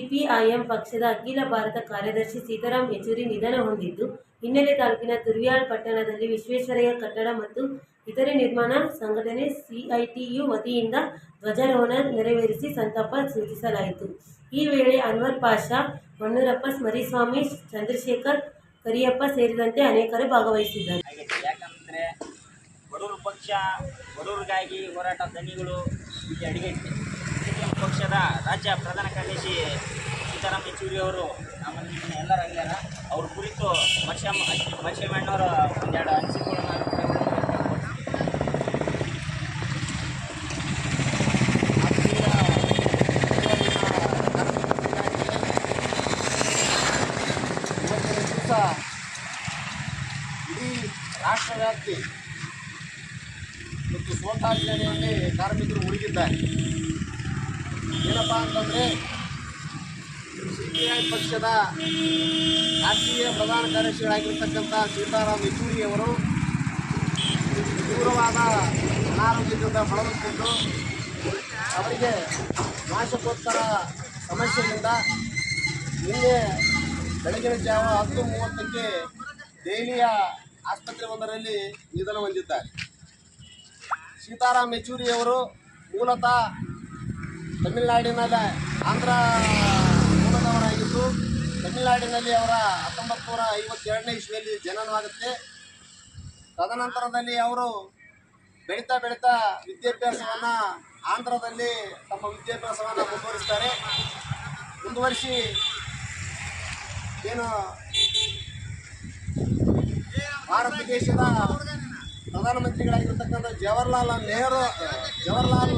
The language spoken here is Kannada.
ಸಿಪಿಐಎಂ ಪಕ್ಷದ ಅಖಿಲ ಭಾರತ ಕಾರ್ಯದರ್ಶಿ ಸೀತಾರಾಮ್ ಯೆಚೂರಿ ನಿಧನ ಹೊಂದಿದ್ದು, ಹಿನ್ನೆಲೆ ತಾಲೂಕಿನ ತುರ್ಯಾಳ್ ಪಟ್ಟಣದಲ್ಲಿ ವಿಶ್ವೇಶ್ವರಯ್ಯ ಕಟ್ಟಡ ಮತ್ತು ಇತರೆ ನಿರ್ಮಾಣ ಸಂಘಟನೆ ಸಿಐಟಿಯು ವತಿಯಿಂದ ಧ್ವಜಾರೋಹಣ ನೆರವೇರಿಸಿ ಸಂತಾಪ ಸೂಚಿಸಲಾಯಿತು. ಈ ವೇಳೆ ಅನ್ವರ್ ಪಾಷಾ, ಮಣ್ಣೂರಪ್ಪ ಸ್ಮರಿಸ್ವಾಮಿ, ಚಂದ್ರಶೇಖರ್ ಕರಿಯಪ್ಪ ಸೇರಿದಂತೆ ಅನೇಕರು ಭಾಗವಹಿಸಿದ್ದಾರೆ. ಬಡೂರು ಬಡವ್ರ ಪಕ್ಷ ಬಡವರಿಗಾಗಿ ಹೋರಾಟ ದನಿಗಳು ಅಡಿಗೆ ಸಿಪಿಎಂ ಪಕ್ಷದ ರಾಜ್ಯ ಪ್ರಧಾನ ಕಾರ್ಯದರ್ಶಿ ಸೀತಾರಾಮ್ ಯೆಚೂರಿ ಅವರು ನಮ್ಮ ನಿಮ್ಮನ್ನ ಎಲ್ಲರೂ ಆಗ್ಯಾರ ಅವ್ರ ಕುರಿತು ಮತ್ಸ್ಯ ಮತ್ಸ್ಯಮಣ್ಣವರ ಒಂದೆರಡು ಅನಿಸಿಕೆಗಳನ್ನ ಇಡೀ ರಾಷ್ಟ್ರವ್ಯಾಪ್ತಿ ಮತ್ತು ಸೋಂಟಾಚರಣೆಯಲ್ಲಿ ಕಾರ್ಮಿಕರು ಉಳಿದಿದ್ದಾರೆ ಏನಪ್ಪ ಅಂತಂದರೆ ಸಿ ಪಿ ಐ ಪಕ್ಷದ ರಾಷ್ಟ್ರೀಯ ಪ್ರಧಾನ ಕಾರ್ಯದರ್ಶಿಗಳಾಗಿರ್ತಕ್ಕಂಥ ಸೀತಾರಾಮ್ ಯೆಚೂರಿ ಅವರು ತೀವ್ರವಾದ ಅನಾರೋಗ್ಯದಿಂದ ಬಳಲುತ್ತಿದ್ದು, ಅವರಿಗೆ ನಾಶಕೋತ್ತರ ಸಮಸ್ಯೆಯಿಂದ ನಿನ್ನೆ ಬೆಳಗಿನ ಜಾವ ಹತ್ತು ಮೂವತ್ತಕ್ಕೆ ದೆಹಲಿಯ ಆಸ್ಪತ್ರೆ ಒಂದರಲ್ಲಿ ನಿಧನ ಹೊಂದಿದ್ದಾರೆ. ಸೀತಾರಾಮ್ ಯೆಚೂರಿ ಅವರು ಮೂಲತಃ ತಮಿಳುನಾಡಿನ ಆಂಧ್ರ ಮೂಲದವರಾಗಿದ್ದು, ತಮಿಳುನಾಡಿನಲ್ಲಿ ಅವರ ಹತ್ತೊಂಬತ್ತು ನೂರ ಐವತ್ತೆರಡನೇ ಇಸ್ವಿಯಲ್ಲಿ ಜನನವಾಗುತ್ತೆ. ತದನಂತರದಲ್ಲಿ ಅವರು ಬೆಳೀತಾ ಬೆಳೀತಾ ವಿದ್ಯಾಭ್ಯಾಸವನ್ನು ಆಂಧ್ರದಲ್ಲಿ ತಮ್ಮ ವಿದ್ಯಾಭ್ಯಾಸವನ್ನು ಮುಂದುವರಿಸ್ತಾರೆ. ಮುಂದುವರಿಸಿ ಏನು ಭಾರತ ದೇಶದ ಪ್ರಧಾನಮಂತ್ರಿಗಳಾಗಿರ್ತಕ್ಕಂಥ ಜವಾಹರ್ಲಾಲ್ ನೆಹರು, ಜವಾಹರ್ಲಾಲ್